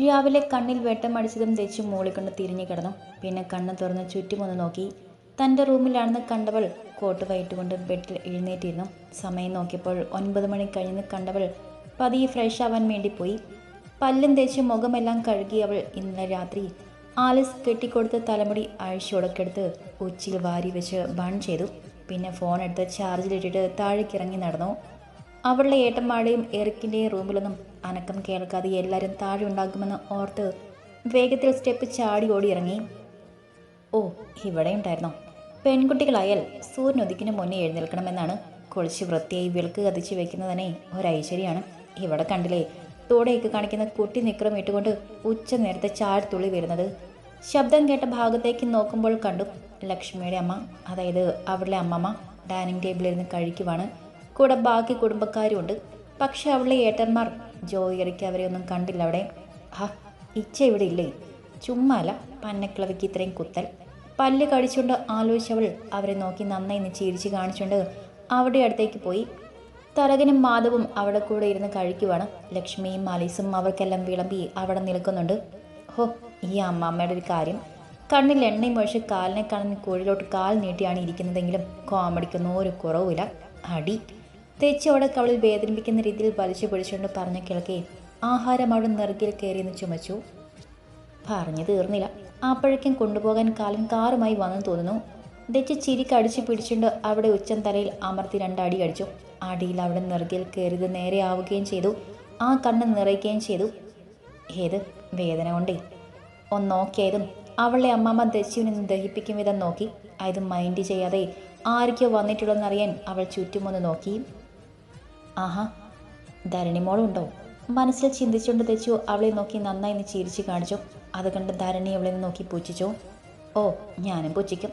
രാവിലെ കണ്ണിൽ വെട്ടമടിച്ചതും തെച്ചു മൂളിക്കൊണ്ട് തിരിഞ്ഞു കിടന്നു. പിന്നെ കണ്ണ് തുറന്ന് ചുറ്റുമൊന്ന് നോക്കി. തന്റെ റൂമിലാണെന്ന് കണ്ടവൾ കോട്ട് വൈറ്റുകൊണ്ട് ബെഡിൽ എഴുന്നേറ്റിരുന്നു. സമയം നോക്കിയപ്പോൾ ഒൻപത് മണി കഴിഞ്ഞ് കണ്ടവൾ പതിയെ ഫ്രഷ് ആവാൻ വേണ്ടി പോയി. പല്ലും തേച്ച് മുഖമെല്ലാം കഴുകി അവൾ ഇന്നലെ രാത്രി ആലിസ് കെട്ടിക്കൊടുത്ത തലമുടി അഴിച്ചുടക്കെടുത്ത് ഉച്ചയിൽ വാരി വെച്ച് ബൺ ചെയ്തു. പിന്നെ ഫോൺ എടുത്ത് ചാർജിലിട്ടിട്ട് താഴേക്കിറങ്ങി നടന്നു. അവളുടെ ഏട്ടന്മാരുടെയും എറിക്കിന്റെയും റൂമിലൊന്നും അനക്കം കേൾക്കാതെ എല്ലാവരും താഴെ ഉണ്ടാകുമെന്ന് ഓർത്ത് വേഗത്തിൽ സ്റ്റെപ്പ് ചാടി ഓടി ഇറങ്ങി ഓ ഇവിടെ ഉണ്ടായിരുന്നോ? പെൺകുട്ടികളായാൽ സൂര്യൻ ഉദിക്കിന് മുന്നേ എഴുന്നേൽക്കണമെന്നാണ്. കുളിച്ച് വൃത്തിയായി വിളക്ക് കത്തിച്ച് വെക്കുന്നത് ഒരൈശ്വര്യമാണ് ഇവിടെ കണ്ടില്ലേ തോടേക്ക് കാണിക്കുന്ന കുട്ടി നിക്രം ഇട്ടുകൊണ്ട് ഉച്ച നേരത്തെ ചാഴ്ത്തുള്ളി വരുന്നത്. ശബ്ദം കേട്ട ഭാഗത്തേക്ക് നോക്കുമ്പോൾ കണ്ടു ലക്ഷ്മിയുടെ അമ്മ അതായത് അവളുടെ അമ്മമ്മ ഡൈനിങ് ടേബിളിൽ നിന്ന് കഴിക്കുവാണ്. കൂടെ ബാക്കി കുടുംബക്കാരും ഉണ്ട് പക്ഷെ അവളെ ഏട്ടന്മാർ ജോയിറിക്ക് അവരെ ഒന്നും കണ്ടില്ല അവിടെ. ആ ഇച്ച ഇവിടെ ഇല്ലേ? ചുമ്മാല പന്നക്കിളവിക്ക് ഇത്രയും കുത്തൽ. പല്ല് കടിച്ചുകൊണ്ട് ആലോചിച്ചവൾ അവരെ നോക്കി നന്നായി നിന്ന് ചിരിച്ച് കാണിച്ചുകൊണ്ട് അവിടെ അടുത്തേക്ക് പോയി. തരകനും മാധവും അവിടെ കൂടെ ഇരുന്ന് കഴിക്കുവാണ്. ലക്ഷ്മിയും മാലീസും അവർക്കെല്ലാം വിളമ്പി അവിടെ നിൽക്കുന്നുണ്ട്. ഹോ ഈ അമ്മാമ്മയുടെ ഒരു കാര്യം. കണ്ണിൽ എണ്ണയും ഒഴിച്ച് കാലിനെ കാണുന്ന കുഴിലോട്ട് കാൽ നീട്ടിയാണ് ഇരിക്കുന്നതെങ്കിലും കോമഡിക്കൊന്നും ഒരു കുറവുമില്ല. അടി. തെച്ചോടെ കവളിൽ വേദനിപ്പിക്കുന്ന രീതിയിൽ വലിച്ചു പിടിച്ചുകൊണ്ട് പറഞ്ഞു കിളക്കെ ആഹാരം അവിടെ നെറുകിൽ കയറിയെന്ന് ചുമച്ചു. പറഞ്ഞു തീർന്നില്ല. അപ്പോഴേക്കും കൊണ്ടുപോകാൻ കാലം കാറുമായി വന്നു തോന്നുന്നു. ദച്ച് ചിരി കടിച്ചു പിടിച്ചുകൊണ്ട് അവിടെ ഉച്ചം തലയിൽ അമർത്തി രണ്ടടി അടിച്ചു. അടിയിൽ അവിടെ നെറുകിൽ കയറിയത് നേരെ ആവുകയും ചെയ്തു. ആ കണ്ണ് നിറയ്ക്കുകയും ചെയ്തു. ഏത്? വേദന കൊണ്ടേ. ഒന്ന് നോക്കിയതും അവളെ അമ്മാമ്മ ദസ്യുവിൽ നിന്ന് ദഹിപ്പിക്കും വിധം നോക്കി. അത് മൈൻഡ് ചെയ്യാതെ ആരൊക്കെയോ വന്നിട്ടുള്ളതെന്നറിയാൻ അവൾ ചുറ്റുമൊന്ന് നോക്കി. ആഹാ ധരണിമോളുണ്ടോ? മനസ്സിൽ ചിന്തിച്ചുകൊണ്ട് തെച്ചു അവളെ നോക്കി നന്നായി ഒന്ന് ചിരിച്ചു കാണിച്ചു. അത് കണ്ട് ധരണി അവളെ നോക്കി പൂച്ചിച്ചു ഓ ഞാനും പൂച്ചിക്കും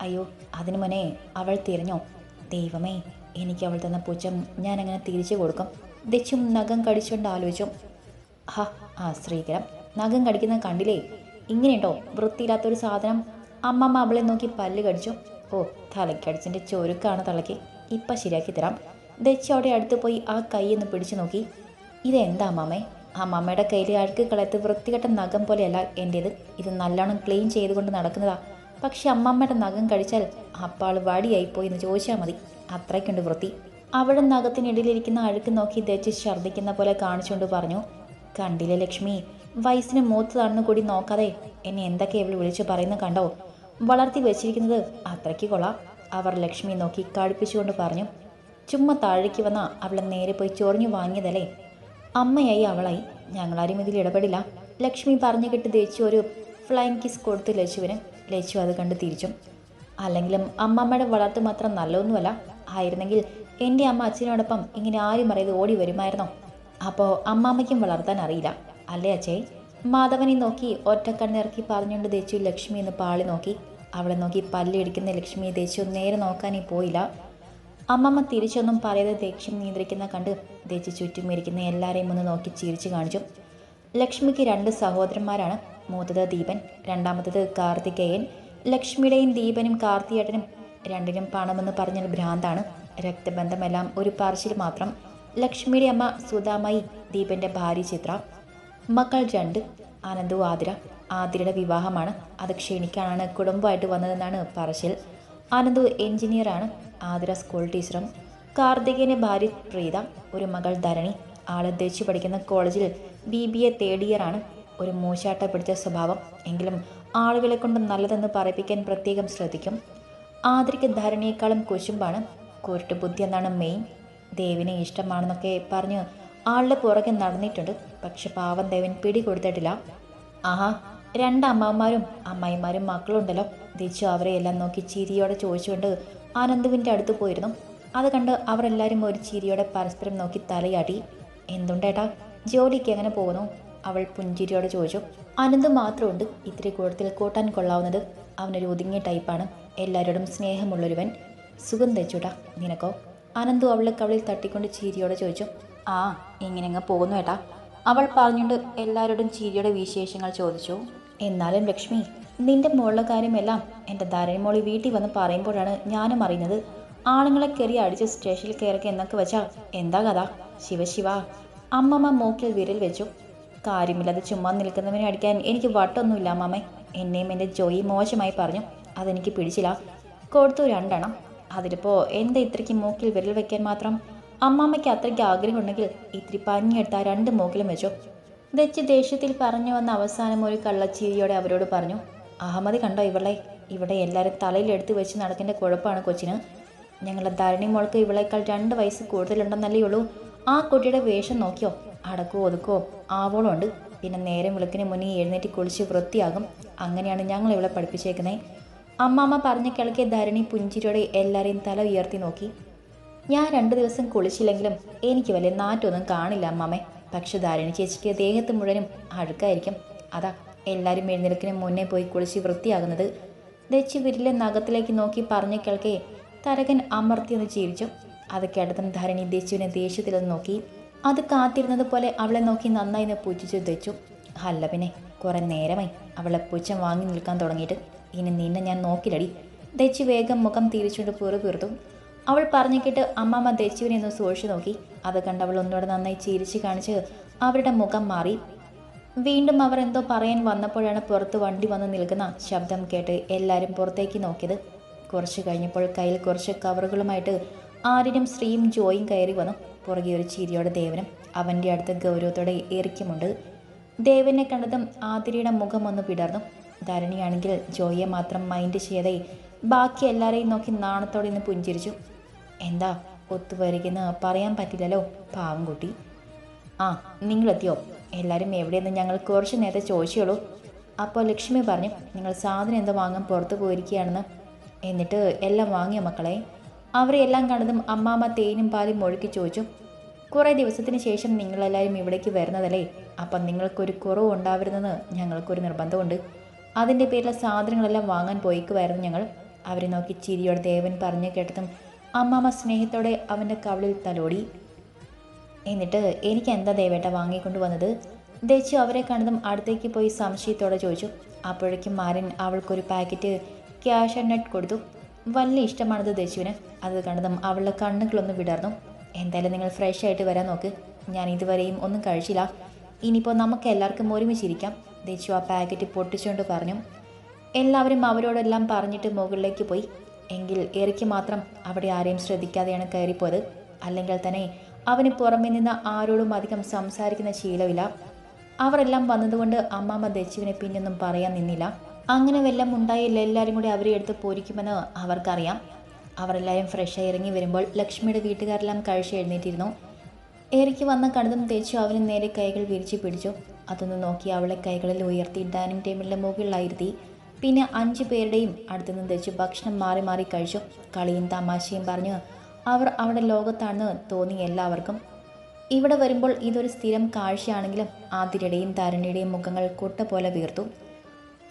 അയ്യോ അതിനു മുന്നേ അവൾ തിരിഞ്ഞോ? ദൈവമേ എനിക്ക് അവൾ തന്ന പൂച്ചം ഞാൻ അങ്ങനെ തിരിച്ചു കൊടുക്കും. ദച്ചും നഖം കടിച്ചുകൊണ്ട് ആലോചിച്ചു. ഹാ ആ ശ്രീകരം നഖം കടിക്കുന്ന കണ്ടില്ലേ? ഇങ്ങനെയുണ്ടോ? വൃത്തിയില്ലാത്തൊരു സാധനം. അമ്മമ്മ അവളെ നോക്കി പല്ല് കടിച്ചു. ഓ തലക്കടിച്ചിന്റെ ചൊരുക്കാണ് തലയ്ക്ക്. ഇപ്പം ശരിയാക്കി തരാം. ദച്ച് അടുത്ത് പോയി ആ കൈ ഒന്ന് പിടിച്ചു നോക്കി. ഇതെന്താ മാമേ? ആ മമ്മയുടെ കയ്യിൽ അഴുക്ക് കളയത്ത് വൃത്തികെട്ട നഖം പോലെയല്ല എന്റേത് ഇത് നല്ലോണം ക്ലീൻ ചെയ്തുകൊണ്ട് നടക്കുന്നതാ. പക്ഷെ അമ്മമ്മയുടെ നഖം കഴിച്ചാൽ അപ്പാൾ വടിയായിപ്പോയി എന്ന് ചോദിച്ചാൽ മതി. അത്രയ്ക്കുണ്ട് വൃത്തി. അവിടെ നഖത്തിനിടയിലിരിക്കുന്ന അഴുക്ക് നോക്കി ദച്ച് ഛർദ്ദിക്കുന്ന പോലെ കാണിച്ചുകൊണ്ട് പറഞ്ഞു കണ്ടില്ലേ ലക്ഷ്മി വയസ്സിന് മൂത്തതാണെന്ന് കൂടി നോക്കാതെ എന്നെ എന്തൊക്കെ ഇവൾ വിളിച്ചു പറയുന്ന കണ്ടോ? വളർത്തി വെച്ചിരിക്കുന്നത് അത്രയ്ക്ക് കൊള്ളാം. അവർ ലക്ഷ്മി നോക്കി കടുപ്പിച്ചുകൊണ്ട് പറഞ്ഞു ചുമ്മാ താഴേക്ക് വന്ന അവളെ നേരെ പോയി ചൊറിഞ്ഞു വാങ്ങിയതല്ലേ? അമ്മയായി അവളായി. ഞങ്ങളാരും ഇതിൽ ഇടപെടില്ല. ലക്ഷ്മി പറഞ്ഞു കിട്ടി ദേച്ചു ഒരു ഫ്ലൈങ് കിസ് കൊടുത്ത് ലച്ചുവിന്. ലച്ചു അത് കണ്ട് തിരിച്ചും. അല്ലെങ്കിലും അമ്മമ്മയുടെ വളർത്ത് മാത്രം നല്ലതൊന്നുമല്ല. ആയിരുന്നെങ്കിൽ എന്റെ അമ്മ അച്ഛനോടൊപ്പം ഇങ്ങനെ ആരും അറിയത് ഓടി വരുമായിരുന്നോ? അപ്പോൾ അമ്മാമ്മയ്ക്കും വളർത്താൻ അറിയില്ല. അല്ലേ അച്ഛേ? മാധവനെ നോക്കി ഒറ്റക്കണ്ണിറക്കി പറഞ്ഞുകൊണ്ട് ദേച്ചു ലക്ഷ്മി എന്ന് പാളി നോക്കി. അവളെ നോക്കി പല്ലിടിക്കുന്ന ലക്ഷ്മിയെ ദേച്ചു നേരെ നോക്കാനേ പോയില്ല. അമ്മമ്മ തിരിച്ചൊന്നും പറയാതെ ദേഷ്യം നിയന്ത്രിക്കുന്ന കണ്ട് ദേച്ചി ചുറ്റും ഇരിക്കുന്ന എല്ലാവരെയും ഒന്ന് നോക്കി ചിരിച്ചു കാണിച്ചു. ലക്ഷ്മിക്ക് രണ്ട് സഹോദരന്മാരാണ്. മൂത്തത് ദീപൻ രണ്ടാമത്തത് കാർത്തികേയൻ. ലക്ഷ്മിയുടെയും ദീപനും കാർത്തിയേട്ടനും രണ്ടിനും പണമെന്ന് പറഞ്ഞാൽ ഭ്രാന്താണ്. രക്തബന്ധമെല്ലാം ഒരു പറച്ചിൽ മാത്രം. ലക്ഷ്മിയുടെ അമ്മ സുധാമായി ദീപന്റെ ഭാര്യ ചിത്ര. മക്കൾ രണ്ട് ആനന്ദു ആതിര. ആതിരയുടെ വിവാഹമാണ്. അത് ക്ഷണിക്കാനാണ് കുടുംബമായിട്ട് വന്നതെന്നാണ് പറച്ചിൽ. ആനന്ദു എഞ്ചിനീയറാണ്. ആതിര സ്കൂൾ ടീച്ചറും കാർത്തികേന്റെ ഭാര്യ പ്രീത ഒരു മകൾ ധരണി. ആൾ ദേശി പഠിക്കുന്ന കോളേജിൽ ബി ബി എ തേർഡ് ഇയറാണ് ഒരു മൂശാട്ട പിടിച്ച സ്വഭാവം. എങ്കിലും ആളുകളെ കൊണ്ട് നല്ലതെന്ന് പറയിപ്പിക്കാൻ പ്രത്യേകം ശ്രദ്ധിക്കും. ആതിരയ്ക്ക് ധരണിയേക്കാളും കുശുമ്പാണ്. കുരുട്ട് ബുദ്ധി എന്നാണ് മെയിൻ ദേവിനെ ഇഷ്ടമാണെന്നൊക്കെ പറഞ്ഞ് ആളുടെ പുറകെ നടന്നിട്ടുണ്ട്. പക്ഷെ പാവം ദേവൻ പിടി കൊടുത്തിട്ടില്ല ആഹാ രണ്ട് അമ്മമാരും അമ്മായിമാരും മക്കളുണ്ടല്ലോ. തിരിച്ചു അവരെ എല്ലാം നോക്കി ചിരിയോടെ ചോദിച്ചുകൊണ്ട് ആനന്ദുവിന്റെ അടുത്ത് പോയിരുന്നു. അത് കണ്ട് അവരെല്ലാവരും ഒരു ചിരിയോടെ പരസ്പരം നോക്കി തലയാടി എന്തുണ്ടേട്ടാ? ജോലിക്ക് എങ്ങനെ പോകുന്നു? അവൾ പുഞ്ചിരിയോടെ ചോദിച്ചു. അനന്ത് മാത്രമുണ്ട്. ഇത്തിരി കൂടുതൽ കൂട്ടാൻ കൊള്ളാവുന്നത് അവനൊരു ഒതുങ്ങിയ ടൈപ്പാണ്. എല്ലാവരോടും സ്നേഹമുള്ളൊരുവൻ. സുഖം തെച്ചുട്ടാ നിനക്കോ? അനന്തു അവളെ കവളിൽ തട്ടിക്കൊണ്ട് ചിരിയോടെ ചോദിച്ചു. ആ ഇങ്ങനെ അങ്ങ് പോകുന്നു ഏട്ടാ. അവൾ പറഞ്ഞുകൊണ്ട് എല്ലാവരോടും ചിരിയുടെ വിശേഷങ്ങൾ ചോദിച്ചു. എന്നാലും ലക്ഷ്മി നിന്റെ മോളുടെ കാര്യമെല്ലാം എന്റെ ധാരണമോളി വീട്ടിൽ വന്ന് പറയുമ്പോഴാണ് ഞാനും അറിയുന്നത്. ആണുങ്ങളെ കയറി അടിച്ച് സ്റ്റേഷനിൽ കയറൊക്കെ എന്നൊക്കെ വെച്ചാൽ എന്താ കഥ? ശിവശിവ അമ്മമ്മ മൂക്കിൽ വിരൽ വെച്ചു. കാര്യമില്ലാതെ ചുമ്മാ നിൽക്കുന്നവനെ അടിക്കാൻ എനിക്ക് വട്ടൊന്നുമില്ല മാമേ എന്നെയും എന്റെ ജോയി മോശമായി പറഞ്ഞു. അതെനിക്ക് പിടിച്ചില്ല. കൊടുത്തു രണ്ടെണ്ണം. അതിലിപ്പോൾ എന്താ ഇത്രയ്ക്ക് മൂക്കിൽ വിരൽ വെക്കാൻ മാത്രം? അമ്മാമ്മയ്ക്ക് അത്രയ്ക്ക് ആഗ്രഹമുണ്ടെങ്കിൽ ഇത്തിരി പഞ്ഞെടുത്താൽ രണ്ട് മൂക്കിലും വെച്ചോ. ദച്ച് ദേഷ്യത്തിൽ പറഞ്ഞു വന്ന അവസാനം ഒരു കള്ളച്ചീരിയോടെ അവരോട് പറഞ്ഞു അഹമ്മദ് കണ്ടോ ഇവളെ? ഇവിടെ എല്ലാവരും തലയിലെടുത്ത് വെച്ച് നടക്കേണ്ട കുഴപ്പമാണ് കൊച്ചിന്. ഞങ്ങളുടെ ധരണി മോൾക്ക് ഇവളേക്കാൾ രണ്ട് വയസ്സ് കൂടുതലുണ്ടെന്നല്ലേ ഉള്ളൂ. ആ കുട്ടിയുടെ വേഷം നോക്കിയോ? അടക്കോ ഒതുക്കോ? ആവോളം ഉണ്ട്. പിന്നെ നേരം വിളക്കിന് മുന്നേ എഴുന്നേറ്റ് കുളിച്ച് വൃത്തിയാകും. അങ്ങനെയാണ് ഞങ്ങൾ ഇവളെ പഠിപ്പിച്ചേക്കുന്നത് അമ്മാമ്മ പറഞ്ഞ കിളക്കിയ ധരണി പുഞ്ചിരിയോടെ എല്ലാവരെയും തല ഉയർത്തി നോക്കി. ഞാൻ രണ്ടു ദിവസം കുളിച്ചില്ലെങ്കിലും എനിക്ക് വലിയ നാറ്റൊന്നും കാണില്ല അമ്മാമ്മേ. പക്ഷെ ധാരണി ചേച്ചിക്ക് ദേഹത്ത് മുഴുവനും അഴുക്കായിരിക്കും. അതാ എല്ലാവരും എഴുന്നേൽക്കിന് മുന്നേ പോയി കുളിച്ച് വൃത്തിയാകുന്നത്. ദച്ച് വിരലെ നഖത്തിലേക്ക് നോക്കി പറഞ്ഞു കേൾക്കേ തരകൻ അമർത്തിയെന്ന് ചിരിച്ചു. അത് കേട്ടതും ധരണി ദച്ചുവിനെ ദേഷ്യത്തിലൊന്ന് നോക്കി. അത് കാത്തിരുന്നത് പോലെ അവളെ നോക്കി നന്നായി ഒന്ന് പൂജിച്ചു ദച്ചു അല്ല പിന്നെ കുറെ നേരമായി അവളെ പുച്ഛം വാങ്ങി നിൽക്കാൻ തുടങ്ങിയിട്ട്. ഇനി നിന്നെ ഞാൻ നോക്കിലടി ദച്ചു വേഗം മുഖം തിരിച്ചുകൊണ്ട് പുറു പീർത്തു അവൾ പറഞ്ഞു കേട്ട് അമ്മമ്മ ദച്ചുവിനെ ഒന്ന് സൂക്ഷിച്ചു നോക്കി. അത് കണ്ട് അവൾ ഒന്നുകൂടെ നന്നായി ചിരിച്ച് കാണിച്ച് അവരുടെ മുഖം മാറി. വീണ്ടും അവർ എന്തോ പറയാൻ വന്നപ്പോഴാണ് പുറത്ത് വണ്ടി വന്ന് നിൽക്കുന്ന ശബ്ദം കേട്ട് എല്ലാവരും പുറത്തേക്ക് നോക്കിയത്. കുറച്ച് കഴിഞ്ഞപ്പോൾ കയ്യിൽ കുറച്ച് കവറുകളുമായിട്ട് ആര്യനും ശ്രീയും ജോയും കയറി വന്നു. പുറകെ ഒരു ചിരിയോടെ ദേവനും അവന്റെ അടുത്ത് ഗൗരവത്തോടെ ഏറിക്കുമുണ്ട് ദേവനെ കണ്ടതും ആതിരയുടെ മുഖം ഒന്ന് പിടർന്നു. ധരണിയാണെങ്കിൽ ജോയെ മാത്രം മൈൻഡ് ചെയ്തേ ബാക്കി എല്ലാവരെയും നോക്കി നാണത്തോടെ ഇന്ന് പുഞ്ചിരിച്ചു. എന്താ ഒത്തുവരികെന്ന് പറയാൻ പറ്റില്ലല്ലോ പാവം കുട്ടി ആ നിങ്ങളെത്തിയോ? എല്ലാവരും എവിടെയെന്ന് ഞങ്ങൾ കുറച്ച് നേരത്തെ ചോദിച്ചോളൂ അപ്പോൾ ലക്ഷ്മി പറഞ്ഞു നിങ്ങൾ സാധനം എന്തോ വാങ്ങാൻ പുറത്ത് പോയിരിക്കുകയാണെന്ന്? എന്നിട്ട് എല്ലാം വാങ്ങിയ മക്കളെ? അവരെ എല്ലാം കണ്ടതും അമ്മാമ്മ തേനും പാലും ഒഴുക്കി ചോദിച്ചു കുറേ ദിവസത്തിന് ശേഷം നിങ്ങളെല്ലാവരും ഇവിടേക്ക് വരുന്നതല്ലേ? അപ്പം നിങ്ങൾക്കൊരു കുറവ് ഉണ്ടാവരുതെന്ന് ഞങ്ങൾക്കൊരു നിർബന്ധമുണ്ട്. അതിന്റെ പേരിലെ സാധനങ്ങളെല്ലാം വാങ്ങാൻ പോയിക്കുമായിരുന്നു ഞങ്ങൾ. അവരെ നോക്കി ചിരിയോടെ ദേവൻ പറഞ്ഞു കേട്ടതും അമ്മാമ്മ സ്നേഹത്തോടെ അവന്റെ കവളിൽ തലോടി. എന്നിട്ട് എനിക്ക് എന്താ ദേവേട്ട വാങ്ങിക്കൊണ്ട് വന്നത്? ദേച്ചു അവരെ കണ്ടതും അടുത്തേക്ക് പോയി സംശയത്തോടെ ചോദിച്ചു. അപ്പോഴേക്കും മാരൻ അവൾക്കൊരു പാക്കറ്റ് ക്യാഷ് ആൻഡ് നെറ്റ് കൊടുത്തു. വലിയ ഇഷ്ടമാണത് ദേശുവിന്. അത് കണ്ടതും അവളുടെ കണ്ണുകളൊന്ന് വിടർന്നു. എന്തായാലും നിങ്ങൾ ഫ്രഷ് ആയിട്ട് വരാൻ നോക്ക്. ഞാൻ ഇതുവരെയും ഒന്നും കഴിച്ചില്ല. ഇനിയിപ്പോൾ നമുക്ക് എല്ലാവർക്കും ഒരുമിച്ചിരിക്കാം ദേശു ആ പാക്കറ്റ് പൊട്ടിച്ചുകൊണ്ട് പറഞ്ഞു. എല്ലാവരും അവരോടെല്ലാം പറഞ്ഞിട്ട് മുകളിലേക്ക് പോയി. എങ്കിൽ എറിക്ക് മാത്രം അവിടെ ആരെയും ശ്രദ്ധിക്കാതെയാണ് കയറിപ്പോയത്. അല്ലെങ്കിൽ തന്നെ അവന് പുറമെ നിന്ന് ആരോടും അധികം സംസാരിക്കുന്ന ശീലമില്ല. അവരെല്ലാം വന്നതുകൊണ്ട് അമ്മാമ്മ ദച്ചുവിനെ പിന്നൊന്നും പറയാൻ നിന്നില്ല. അങ്ങനെ വല്ലതും ഉണ്ടായില്ല എല്ലാവരും കൂടി അവരെ എടുത്ത് പോരിക്കുമെന്ന് അവർക്കറിയാം. അവരെല്ലാവരും ഫ്രഷായി ഇറങ്ങി വരുമ്പോൾ ലക്ഷ്മിയുടെ വീട്ടുകാരെല്ലാം കഴിച്ച് എഴുന്നേറ്റിരുന്നു. ഏറിക്ക് വന്ന കണ്ടതും തേച്ചു അവന് നേരെ കൈകൾ വിരിച്ചു പിടിച്ചു. അതൊന്ന് നോക്കി അവളെ കൈകളിൽ ഉയർത്തി ഡൈനിങ് ടേബിളിന്റെ മുകളിലായിരുത്തി. പിന്നെ അഞ്ചു പേരുടെയും അടുത്തുനിന്ന് തെച്ച് ഭക്ഷണം മാറി മാറി കഴിച്ചു. കളിയും തമാശയും പറഞ്ഞ് അവർ അവിടെ ലോകത്താണെന്ന് തോന്നി എല്ലാവർക്കും. ഇവിടെ വരുമ്പോൾ ഇതൊരു സ്ഥിരം കാഴ്ചയാണെങ്കിലും ആതിരയുടെയും തരുണിയുടെയും മുഖങ്ങൾ കൊട്ട പോലെ വീർത്തു.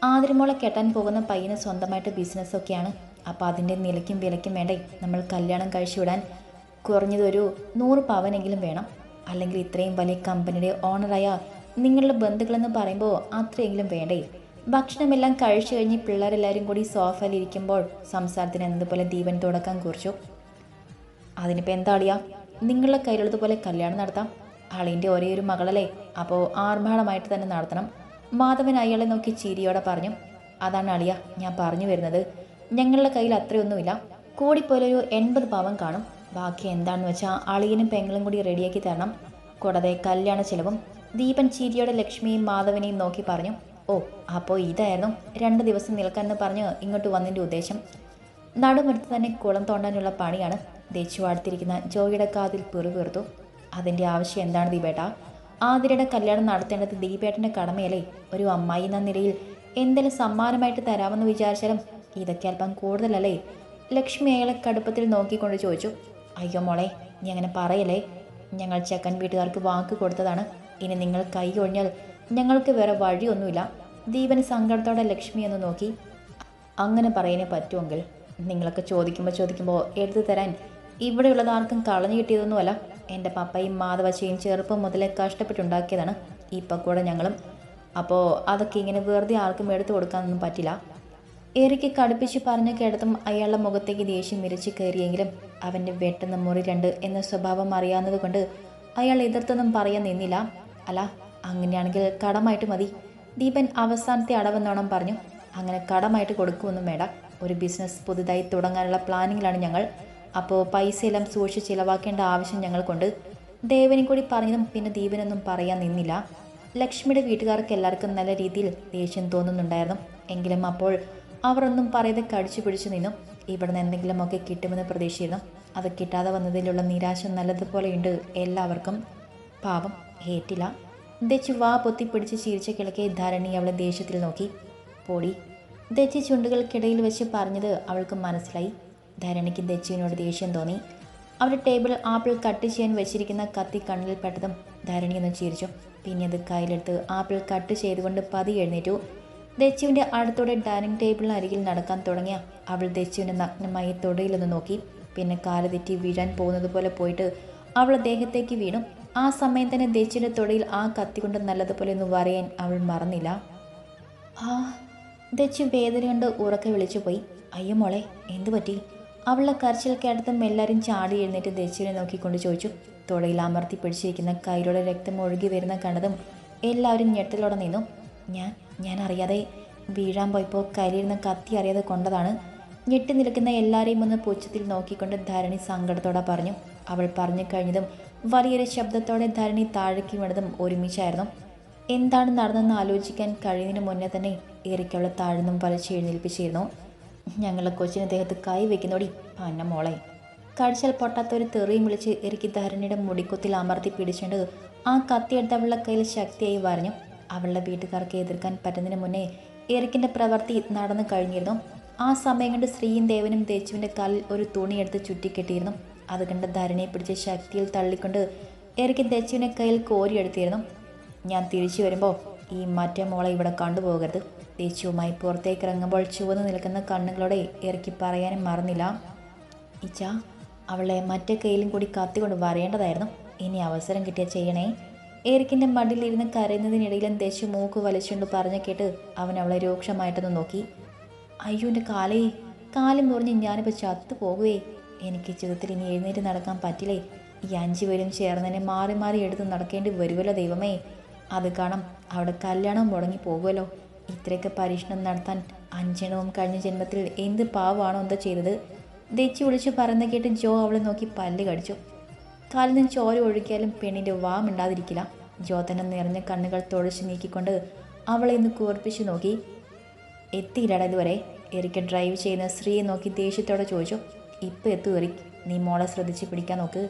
ആതിരമോളെ കെട്ടാൻ പോകുന്ന പയ്യന് സ്വന്തമായിട്ട് ബിസിനസ്സൊക്കെയാണ്. അപ്പോൾ അതിന്റെ നിലയ്ക്കും വിലയ്ക്കും വേണ്ടേ? നമ്മൾ കല്യാണം കഴിച്ചു വിടാൻ കുറഞ്ഞതൊരു നൂറ് പവനെങ്കിലും വേണം. അല്ലെങ്കിൽ ഇത്രയും വലിയ കമ്പനിയുടെ ഓണറായ നിങ്ങളുടെ ബന്ധുക്കളെന്ന് പറയുമ്പോൾ അത്രയെങ്കിലും വേണ്ടേ? ഭക്ഷണമെല്ലാം കഴിച്ചു കഴിഞ്ഞ് പിള്ളേരെല്ലാവരും കൂടി സോഫയിൽ ഇരിക്കുമ്പോൾ സംസാരത്തിന് എന്നതുപോലെ ദീപൻ തുടക്കം കുറിച്ചു. അതിനിപ്പോൾ എന്താ അളിയാ? നിങ്ങളുടെ കയ്യിലുള്ളതുപോലെ കല്യാണം നടത്താം. അളിന്റെ ഒരേ ഒരു മകളല്ലേ? അപ്പോൾ ആർഭാടമായിട്ട് തന്നെ നടത്തണം. മാധവൻ അയാളെ നോക്കി ചിരിയോടെ പറഞ്ഞു അതാണ് അളിയ ഞാൻ പറഞ്ഞു വരുന്നത്. ഞങ്ങളുടെ കയ്യിൽ അത്രയൊന്നുമില്ല. കൂടിപ്പോലൊരു എൺപത് പാവം കാണും. ബാക്കി എന്താണെന്ന് വെച്ചാൽ അളിയനും പെങ്ങളും കൂടി റെഡിയാക്കി തരണം. കൂടാതെ കല്യാണ ചിലവും. ദീപൻ ചിരിയോടെ ലക്ഷ്മിയും മാധവനെയും നോക്കി പറഞ്ഞു ഓ അപ്പോൾ ഇതായിരുന്നു. രണ്ട് ദിവസം നിൽക്കാമെന്ന് പറഞ്ഞ് ഇങ്ങോട്ട് വന്നതിന്റെ ഉദ്ദേശം. നടുമെടുത്ത് തന്നെ കുളം തോണ്ടാനുള്ള പണിയാണ്. ദേശു അടുത്തിരിക്കുന്ന ജോയിയുടെ കാതിൽ പിറുപീർത്തു അതിന്റെ ആവശ്യം എന്താണ് ദീപേട്ട? ആതിരയുടെ കല്യാണം നടത്തേണ്ടത് ദീപേട്ടന്റെ കടമയല്ലേ? ഒരു അമ്മായി എന്ന നിലയിൽ എന്തെങ്കിലും സമ്മാനമായിട്ട് തരാമെന്ന് വിചാരിച്ചാലും ഇതൊക്കെ അല്പം കൂടുതലല്ലേ? ലക്ഷ്മി അയാളെ കടുപ്പത്തിൽ നോക്കിക്കൊണ്ട് ചോദിച്ചു. അയ്യോ മോളെ നീ അങ്ങനെ പറയല്ലേ? ഞങ്ങൾ ചെക്കൻ വീട്ടുകാർക്ക് വാക്ക് കൊടുത്തതാണ്. ഇനി നിങ്ങൾ കൈ ഒഴിഞ്ഞാൽ ഞങ്ങൾക്ക് വേറെ വഴിയൊന്നുമില്ല. ദീപന് സങ്കടത്തോടെ ലക്ഷ്മി എന്ന് നോക്കി. അങ്ങനെ പറയാനേ പറ്റുമെങ്കിൽ നിങ്ങളൊക്കെ ചോദിക്കുമ്പോൾ ചോദിക്കുമ്പോൾ എടുത്തു തരാൻ ഇവിടെയുള്ളത് ആർക്കും കളഞ്ഞു കിട്ടിയതൊന്നുമല്ല. എന്റെ പപ്പയും മാധവച്ചയും ചെറുപ്പം മുതലേ കഷ്ടപ്പെട്ടുണ്ടാക്കിയതാണ്. ഇപ്പം കൂടെ ഞങ്ങളും. അപ്പോൾ അതൊക്കെ ഇങ്ങനെ വെറുതെ ആർക്കും എടുത്തു കൊടുക്കാനൊന്നും പറ്റില്ല. ഏറിക്ക് കടുപ്പിച്ച് പറഞ്ഞു കേടത്തും അയാളുടെ മുഖത്തേക്ക് ദേഷ്യം മിരച്ച് കയറിയെങ്കിലും അവന്റെ വെട്ടുന്ന മുറി രണ്ട് എന്ന സ്വഭാവം അറിയാവുന്നത് കൊണ്ട് അയാൾ എതിർത്തൊന്നും പറയാൻ നിന്നില്ല. അല്ല അങ്ങനെയാണെങ്കിൽ കടമായിട്ട് മതി. ദീപൻ അവസാനത്തെ അടവെന്നോണം പറഞ്ഞു. അങ്ങനെ കടമായിട്ട് കൊടുക്കുമെന്നും വേണ്ട. ഒരു ബിസിനസ് പുതുതായി തുടങ്ങാനുള്ള പ്ലാനിങ്ങിലാണ് ഞങ്ങൾ. അപ്പോൾ പൈസയെല്ലാം സൂക്ഷിച്ച് ചിലവാക്കേണ്ട ആവശ്യം ഞങ്ങൾക്കുണ്ട്. ദേവനും കൂടി പറഞ്ഞതും പിന്നെ ദീപനൊന്നും പറയാൻ നിന്നില്ല. ലക്ഷ്മിയുടെ വീട്ടുകാർക്ക് എല്ലാവർക്കും നല്ല രീതിയിൽ ദേഷ്യം തോന്നുന്നുണ്ടായിരുന്നു. എങ്കിലും അപ്പോൾ അവരൊന്നും പറയത് കടിച്ചു പിടിച്ചു നിന്നു. ഇവിടുന്ന് എന്തെങ്കിലുമൊക്കെ കിട്ടുമെന്ന് പ്രതീക്ഷിച്ചിരുന്നു. അത് കിട്ടാതെ വന്നതിലുള്ള നിരാശ നല്ലതുപോലെയുണ്ട് എല്ലാവർക്കും. പാവം ഏറ്റില്ല. ദച്ച് വാ പൊത്തിപ്പിടിച്ച് ചിരിച്ച കിളക്കെ ധരണി അവളെ ദേഷ്യത്തിൽ നോക്കി. പോടി ദച്ച് ചുണ്ടുകൾക്കിടയിൽ വെച്ച് പറഞ്ഞത് അവൾക്ക് മനസ്സിലായി. ധരണിക്ക് ദച്ചുവിനോട് ദേഷ്യം തോന്നി. അവരുടെ ടേബിൾ ആപ്പിൾ കട്ട് ചെയ്യാൻ വെച്ചിരിക്കുന്ന കത്തി കണ്ണിൽ പെട്ടതും ധരണി ഒന്ന് ചിരിച്ചു. പിന്നെ അത് കയ്യിലെടുത്ത് ആപ്പിൾ കട്ട് ചെയ്തുകൊണ്ട് പതി എഴുന്നേറ്റു. ദച്ചുവിന്റെ അടുത്തോടെ ഡൈനിങ് ടേബിളിന് അരികിൽ നടക്കാൻ തുടങ്ങിയ അവൾ ദച്ചുവിന്റെ നഗ്നമായി തൊടയിലൊന്ന് നോക്കി. പിന്നെ കാലുതെറ്റി വീഴാൻ പോകുന്നത് പോലെ പോയിട്ട് അവൾ ദേഹത്തേക്ക് വീണു. ആ സമയം തന്നെ ദേശിയുടെ തൊടയിൽ ആ കത്തി കൊണ്ട് നല്ലതുപോലെ ഒന്ന് വരയാൻ അവൾ മറന്നില്ല. ആ ദച്ചു വേദന കൊണ്ട് ഉറക്കെ വിളിച്ചു പോയി. അയ്യോ മോളെ എന്തു പറ്റി? അവളുടെ കരച്ചിൽ കേട്ടതും എല്ലാവരും ചാടി എഴുന്നേറ്റ് ദച്ചുവിനെ നോക്കിക്കൊണ്ട് ചോദിച്ചു. തൊടയിൽ അമർത്തി പിടിച്ചിരിക്കുന്ന കൈയിലൂടെ രക്തം ഒഴുകി വരുന്ന കണ്ടതും എല്ലാവരും ഞെട്ടലോടെ നിന്നു. ഞാൻ ഞാൻ അറിയാതെ വീഴാൻ പോയപ്പോൾ കയ്യിലിരുന്ന കത്തി അറിയാതെ കൊണ്ടതാണ്. ഞെട്ടി നിൽക്കുന്ന എല്ലാവരെയും ഒന്ന് പുച്ഛത്തിൽ നോക്കിക്കൊണ്ട് ധരണി സങ്കടത്തോടെ പറഞ്ഞു. അവൾ പറഞ്ഞു കഴിഞ്ഞതും വലിയൊരു ശബ്ദത്തോടെ ധരണി താഴേക്ക് വീണതും ഒരുമിച്ചായിരുന്നു. എന്താണ് നടന്നെന്ന് ആലോചിക്കാൻ കഴിയുന്നതിന് മുന്നേ തന്നെ ഏറിക്കുള്ള താഴ്ന്നും വലിച്ച് എഴുന്നേൽപ്പിച്ചിരുന്നു. ഞങ്ങളെ കൊച്ചിന് ദേഹത്ത് കൈ വെക്കുന്നോടി പന്ന മോളെ. കടിച്ചാൽ പൊട്ടാത്തൊരു തെറിയും വിളിച്ച് എറിക്ക് ധരണിയുടെ മുടിക്കുത്തിൽ അമർത്തി പിടിച്ചുകൊണ്ട് ആ കത്തിയെടുത്ത് അവളുടെ കയ്യിൽ ശക്തിയായി വരഞ്ഞു. അവളുടെ വീട്ടുകാർക്ക് എതിർക്കാൻ പറ്റുന്നതിന് മുന്നേ എറിക്കിന്റെ പ്രവൃത്തി നടന്നു കഴിഞ്ഞിരുന്നു. ആ സമയം കൊണ്ട് ശ്രീയും ദേവനും ദേച്ചുവിന്റെ കാലിൽ ഒരു തുണിയെടുത്ത് ചുറ്റിക്കെട്ടിയിരുന്നു. അത് കണ്ട് ധരണിയെ പിടിച്ച് ശക്തിയിൽ തള്ളിക്കൊണ്ട് എറിക്ക് ദേച്ചുവിനെ കയ്യിൽ കോരിയെടുത്തിരുന്നു. ഞാൻ തിരിച്ചു വരുമ്പോൾ ഈ മറ്റേ മോളെ ഇവിടെ കണ്ടുപോകരുത്. ദേച്ചുവുമായി പുറത്തേക്ക് ഇറങ്ങുമ്പോൾ ചുവന്ന് നിൽക്കുന്ന കണ്ണുകളോടെ ഇറക്കി പറയാനും മറന്നില്ല. ഇച്ച അവളെ മറ്റേ കയ്യിലും കൂടി കത്തിക്കൊണ്ട് വരേണ്ടതായിരുന്നു. ഇനി അവസരം കിട്ടിയ ചെയ്യണേ. ഏറിക്കിന്റെ മടിയിലിരുന്ന് കരയുന്നതിനിടയിലും ദേശു മൂക്ക് വലിച്ചുകൊണ്ട് പറഞ്ഞു കേട്ട് അവൻ അവളെ രൂക്ഷമായിട്ടൊന്ന് നോക്കി. അയ്യോ എന്റെ കാലേ കാലം മുറിഞ്ഞ് ഞാനിപ്പോൾ ചത്തു പോകുവേ എനിക്ക് ജീവിതത്തിൽ ഇനി എഴുന്നേറ്റ് നടക്കാൻ പറ്റില്ലേ? ഈ അഞ്ചു പേരും ചേർന്നതിനെ മാറി മാറി എടുത്ത് നടക്കേണ്ടി വരുമല്ലോ ദൈവമേ. അത് കാണാം അവിടെ കല്യാണം മുടങ്ങി പോകുമല്ലോ ഇത്രയൊക്കെ പരീക്ഷണം നടത്താൻ അഞ്ചെണ്ണവും കഴിഞ്ഞ ജന്മത്തിൽ എന്ത് പാവമാണോ എന്താ ചെയ്തത്. ദച്ചി വിളിച്ച് പറയുന്ന കേട്ട് ജോ അവളെ നോക്കി പല്ല് കടിച്ചു. കാലിൽ നിന്ന് ചോര ഒഴുക്കിയാലും പെണ്ണിന്റെ വാ മിണ്ടാതിരിക്കില്ല ജോ തന്നെ നിറഞ്ഞ കണ്ണുകൾ തുഴച്ച് നീക്കിക്കൊണ്ട് അവളെ ഇന്ന് കൂർപ്പിച്ചു നോക്കി. എത്തിയില്ലടാ ഇതുവരെ. എറിക്ക് ഡ്രൈവ് ചെയ്യുന്ന സ്ത്രീയെ നോക്കി ദേഷ്യത്തോടെ ചോദിച്ചു. ഇപ്പം എത്തു എറിക് നീ മോളെ ശ്രദ്ധിച്ച് പിടിക്കാൻ നോക്ക്.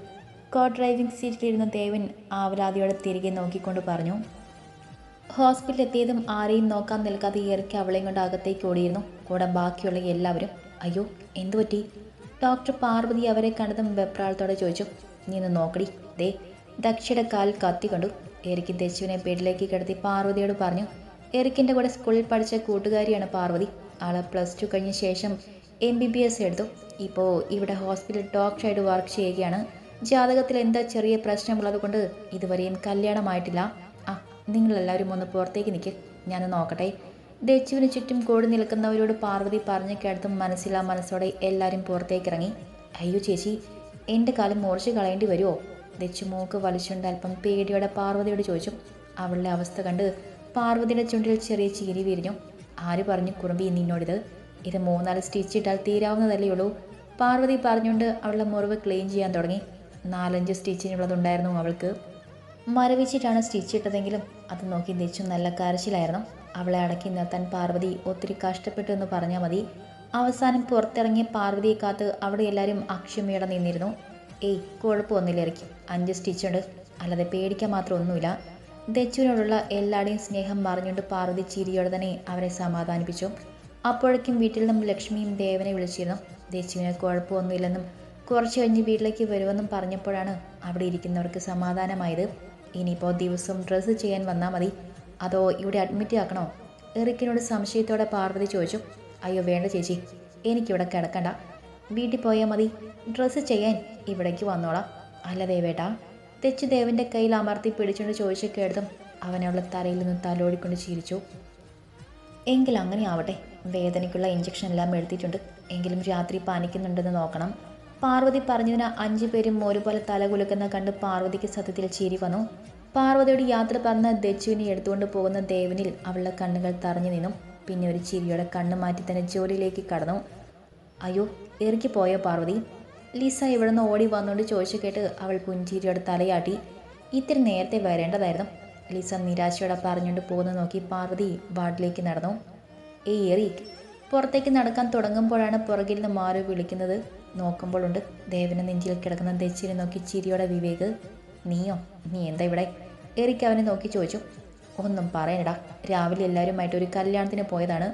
കോ ഡ്രൈവിംഗ് സീറ്റിലിരുന്ന ദേവൻ ആവലാതിയോടെ തിരികെ നോക്കിക്കൊണ്ട് പറഞ്ഞു. ഹോസ്പിറ്റലിൽ എത്തിയതും ആരെയും നോക്കാൻ നിൽക്കാതെ ഇറക്കി അവളെയും കൊണ്ട് അകത്തേക്ക് ഓടിയിരുന്നു. കൂടെ ബാക്കിയുള്ള എല്ലാവരും അയ്യോ എന്തു പറ്റി? ഡോക്ടർ പാർവതി അവരെ കണ്ടതും വെപ്രാളത്തോടെ ചോദിച്ചു. നീ ഒന്ന് നോക്കടി. ദേ ദക്ഷയുടെ കാൽ കത്തി കണ്ടു. എറിക്ക് ദശുവിനെ ബെഡിലേക്ക് കിടത്തി പാർവതിയോട് പറഞ്ഞു. എറിക്കിന്റെ കൂടെ സ്കൂളിൽ പഠിച്ച കൂട്ടുകാരിയാണ് പാർവതി. ആൾ പ്ലസ് ടു കഴിഞ്ഞ ശേഷം എം ബി ബി എസ് എടുത്തു. ഇപ്പോൾ ഇവിടെ ഹോസ്പിറ്റൽ ഡോക്ടറായിട്ട് വർക്ക് ചെയ്യുകയാണ്. ജാതകത്തിൽ എന്താ ചെറിയ പ്രശ്നമുള്ളത് കൊണ്ട് ഇതുവരെയും കല്യാണമായിട്ടില്ല. ആ നിങ്ങളെല്ലാവരും ഒന്ന് പുറത്തേക്ക് നിൽക്ക് ഞാൻ നോക്കട്ടെ. ദച്ചുവിന് ചുറ്റും കൂടി നിൽക്കുന്നവരോട് പാർവതി പറഞ്ഞു കേട്ടതും മനസ്സിലാ മനസ്സോടെ എല്ലാവരും പുറത്തേക്ക് ഇറങ്ങി അയ്യോ ചേച്ചി എന്റെ കാലം മുറിച്ച് കളയേണ്ടി വരുമോ ദച്ചു മൂക്ക് വലിച്ചുകൊണ്ട് അല്പം പേടിയോടെ പാർവതിയോട് ചോദിച്ചു. അവളുടെ അവസ്ഥ കണ്ട് പാർവതിയുടെ ചുണ്ടിൽ ചെറിയ ചീരി വിരിഞ്ഞു. ആര് പറഞ്ഞു കുറുമ്പി നിന്നോടിത്? ഇത് മൂന്നാൽ സ്റ്റിച്ച് ഇട്ടാൽ തീരാവുന്നതല്ലേ ഉള്ളൂ. പാർവതി പറഞ്ഞുകൊണ്ട് അവളുടെ മുറിവ് ക്ലീൻ ചെയ്യാൻ തുടങ്ങി. നാലഞ്ച് സ്റ്റിച്ചിനുള്ളതുണ്ടായിരുന്നു അവൾക്ക്. മരവിച്ചിട്ടാണ് സ്റ്റിച്ച് ഇട്ടതെങ്കിലും അത് നോക്കി തിരിച്ചും നല്ല കരച്ചിലായിരുന്നു. അവളെ അടക്കി നിർത്താൻ പാർവതി ഒത്തിരി കഷ്ടപ്പെട്ടു എന്ന് പറഞ്ഞാൽ മതി. അവസാനം പുറത്തിറങ്ങിയ പാർവതിയെ കാത്ത് അവിടെ എല്ലാവരും അക്ഷമയോടെ നിന്നിരുന്നു. ഏയ് കുഴപ്പമൊന്നുമില്ല ഇറക്കി. അഞ്ച് സ്റ്റിച്ചുണ്ട് അല്ലാതെ പേടിക്കാൻ മാത്രം ഒന്നുമില്ല. ദച്ചുവിനോടുള്ള എല്ലാവരുടെയും സ്നേഹം മറിഞ്ഞുകൊണ്ട് പാർവതി ചിരിയോടെ തന്നെ അവരെ സമാധാനിപ്പിച്ചു. അപ്പോഴേക്കും വീട്ടിൽ നിന്നും ലക്ഷ്മിയും ദേവനെ വിളിച്ചിരുന്നു. ദച്ചുവിന് കുഴപ്പമൊന്നുമില്ലെന്നും കുറച്ച് കഴിഞ്ഞ് വീട്ടിലേക്ക് വരുമെന്നും പറഞ്ഞപ്പോഴാണ് അവിടെ ഇരിക്കുന്നവർക്ക് സമാധാനമായത്. ഇനിയിപ്പോൾ ദിവസം ഡ്രസ്സ് ചെയ്യാൻ വന്നാൽ മതി. അതോ ഇവിടെ അഡ്മിറ്റ് ആക്കണോ? എറിക്കിനോട് സംശയത്തോടെ പാർവതി ചോദിച്ചു. അയ്യോ വേണ്ട ചേച്ചി എനിക്കിവിടെ കിടക്കണ്ട. വീട്ടിൽ പോയാൽ മതി. ഡ്രസ്സ് ചെയ്യാൻ ഇവിടേക്ക് വന്നോളാം. അല്ല ദേവേട്ടാ തെച്ചു ദേവന്റെ കയ്യിൽ അമർത്തി പിടിച്ചുകൊണ്ട് ചോദിച്ചൊക്കെ എടുത്തും അവൻ അവളെ തലയിൽ നിന്ന് തലോടിക്കൊണ്ട് ചിരിച്ചു. എങ്കിൽ അങ്ങനെ ആവട്ടെ. വേദനയ്ക്കുള്ള ഇഞ്ചക്ഷൻ എല്ലാം എടുത്തിട്ടുണ്ട്. എങ്കിലും രാത്രി പാനിക്കുന്നുണ്ടെന്ന് നോക്കണം. പാർവതി പറഞ്ഞതിന് അഞ്ചു പേരും ഒരുപോലെ തലകുലുക്കുന്ന കണ്ട് പാർവതിക്ക് സത്യത്തിൽ ചിരി വന്നു. പാർവതിയോട് യാത്ര പറഞ്ഞ ദച്ചുവിനെ എടുത്തുകൊണ്ട് പോകുന്ന ദേവനിൽ അവളുടെ കണ്ണുകൾ തറഞ്ഞു നിന്നു. പിന്നെ ഒരു ചിരിയോടെ കണ്ണ് മാറ്റി തന്നെ ജോലിയിലേക്ക് കടന്നു. അയ്യോ ഇറക്കി പോയോ പാർവതി? ലിസ ഇവിടെ നിന്ന് ഓടി വന്നുകൊണ്ട് ചോദിച്ചു കേട്ട് അവൾ പുഞ്ചിരിയോടെ തലയാട്ടി. ഇത്തിരി നേരത്തെ വരേണ്ടതായിരുന്നു. ലിസ നിരാശയോടെ പറഞ്ഞുകൊണ്ട് പോകുന്നു നോക്കി പാർവതി വാർഡിലേക്ക് നടന്നു. എറിക് പുറത്തേക്ക് നടക്കാൻ തുടങ്ങുമ്പോഴാണ് പുറകിൽ നിന്ന് മാറി വിളിക്കുന്നത്. നോക്കുമ്പോഴുണ്ട്. ദേവന് നെഞ്ചിൽ കിടക്കുന്ന ദച്ചിനെ നോക്കി ചിരിയോടെ വിവേക് നീയോ? നീ എന്താ ഇവിടെ? എറിക്ക് അവനെ നോക്കി ചോദിച്ചു. ഒന്നും പറയണടാ. രാവിലെ എല്ലാവരുമായിട്ട് ഒരു കല്യാണത്തിന് പോയതാണ്.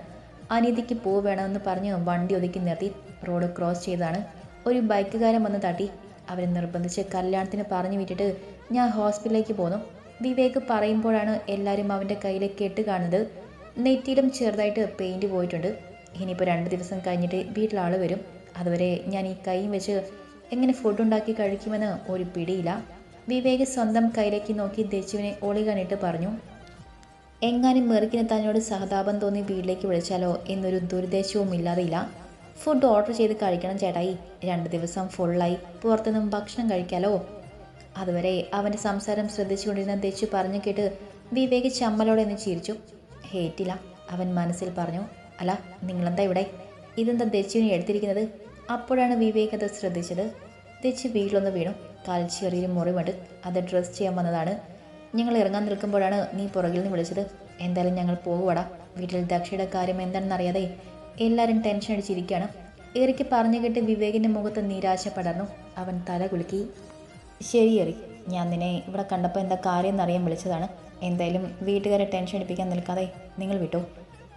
അനീതിക്ക് പൂ വേണമെന്ന് പറഞ്ഞ് വണ്ടി ഒതുക്കി നിർത്തി. റോഡ് ക്രോസ് ചെയ്താണ് ഒരു ബൈക്കുകാരൻ വന്ന് തട്ടി. അവരെ നിർബന്ധിച്ച് കല്യാണത്തിന് പറഞ്ഞു വിട്ടിട്ട് ഞാൻ ഹോസ്പിറ്റലിലേക്ക് പോന്നു. വിവേക് പറയുമ്പോഴാണ് എല്ലാവരും അവന്റെ കയ്യിലെ കെട്ട് കാണുന്നത്. നെറ്റിയിലും ചെറുതായിട്ട് പെയിന്റ് പോയിട്ടുണ്ട്. ഇനിയിപ്പോൾ രണ്ട് ദിവസം കഴിഞ്ഞിട്ട് വീട്ടിലാൾ വരും. അതുവരെ ഞാൻ ഈ കൈയും വെച്ച് എങ്ങനെ ഫുഡ് ഉണ്ടാക്കി കഴിക്കുമെന്ന് ഒരു പിടിയില്ല. വിവേക് സ്വന്തം കയ്യിലേക്ക് നോക്കി ദച്ചുവിനെ ഒളികണിട്ട് പറഞ്ഞു എങ്ങാനും മെറിക്കിന് തന്നോട് സഹതാപം തോന്നി വീട്ടിലേക്ക് വിളിച്ചാലോ എന്നൊരു ദുരുദ്ദേശവും ഇല്ലാതെയില്ല. ഫുഡ് ഓർഡർ ചെയ്ത് കഴിക്കണം ചേട്ടായി. രണ്ട് ദിവസം ഫുള്ളായി പുറത്തുനിന്നും ഭക്ഷണം കഴിക്കാലോ. അതുവരെ അവന്റെ സംസാരം ശ്രദ്ധിച്ചുകൊണ്ടിരുന്ന ദച്ചു പറഞ്ഞു കേട്ട് വിവേക് ചമ്മലോടെ എന്ന് ചിരിച്ചു. ഹേറ്റില്ല അവൻ മനസ്സിൽ പറഞ്ഞു അല്ല നിങ്ങളെന്താ ഇവിടെ? ഇതെന്താ ദച്ചുവിനെ എടുത്തിരിക്കുന്നത്? അപ്പോഴാണ് വിവേക് അത് ശ്രദ്ധിച്ചത്. ദച്ചു വീട്ടിലൊന്ന് വീണു. കാൽ ചെറിയൊരു മുറിവുണ്ട് അത് ഡ്രസ് ചെയ്യാൻ വന്നതാണ്. ഞങ്ങൾ ഇറങ്ങാൻ നിൽക്കുമ്പോഴാണ് നീ പുറകിൽ നിന്ന് വിളിച്ചത്. എന്തായാലും ഞങ്ങൾ പോകുവാടാ വീട്ടിൽ ദക്ഷയുടെ കാര്യം എന്താണെന്ന് അറിയാതെ എല്ലാവരും ടെൻഷൻ അടിച്ചിരിക്കുകയാണ്. എറിക്ക് പറഞ്ഞു കേട്ട് വിവേകിന്റെ മുഖത്ത് നിരാശ പടർന്നു. അവൻ തല കുലുക്കി ശരി എറി. ഞാൻ നിന്നെ ഇവിടെ കണ്ടപ്പോൾ എന്താ കാര്യം എന്നറിയാൻ വിളിച്ചതാണ്. എന്തായാലും വീട്ടുകാരെ ടെൻഷൻ അടിപ്പിക്കാൻ നിൽക്കാതെ നിങ്ങൾ വിട്ടു.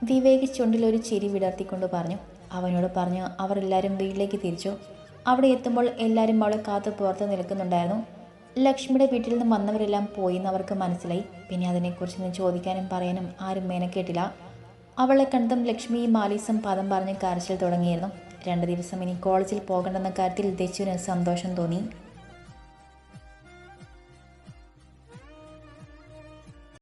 വിവേക് ചുണ്ടിലൊരു ചിരി വിടർത്തിക്കൊണ്ട് പറഞ്ഞു. അവനോട് പറഞ്ഞു അവർ എല്ലാവരും വീട്ടിലേക്ക് തിരിച്ചു. അവിടെ എത്തുമ്പോൾ എല്ലാവരും അവളെ കാത്ത് പുറത്ത് നിൽക്കുന്നുണ്ടായിരുന്നു. ലക്ഷ്മിയുടെ വീട്ടിൽ നിന്ന് വന്നവരെല്ലാം പോയി എന്ന് അവർക്ക് മനസ്സിലായി. പിന്നെ അതിനെക്കുറിച്ച് അതിനെക്കുറിച്ചൊന്നും ചോദിക്കാനും പറയാനും ആരും മേനക്കേട്ടില്ല. അവളെ കണ്ടതും ലക്ഷ്മി മാലീസം പദം പറഞ്ഞ് കരച്ചിൽ തുടങ്ങിയിരുന്നു. രണ്ട് ദിവസം ഇനി കോളേജിൽ പോകണ്ടെന്ന കാര്യത്തിൽ ദച്ചുവിന് സന്തോഷം തോന്നി.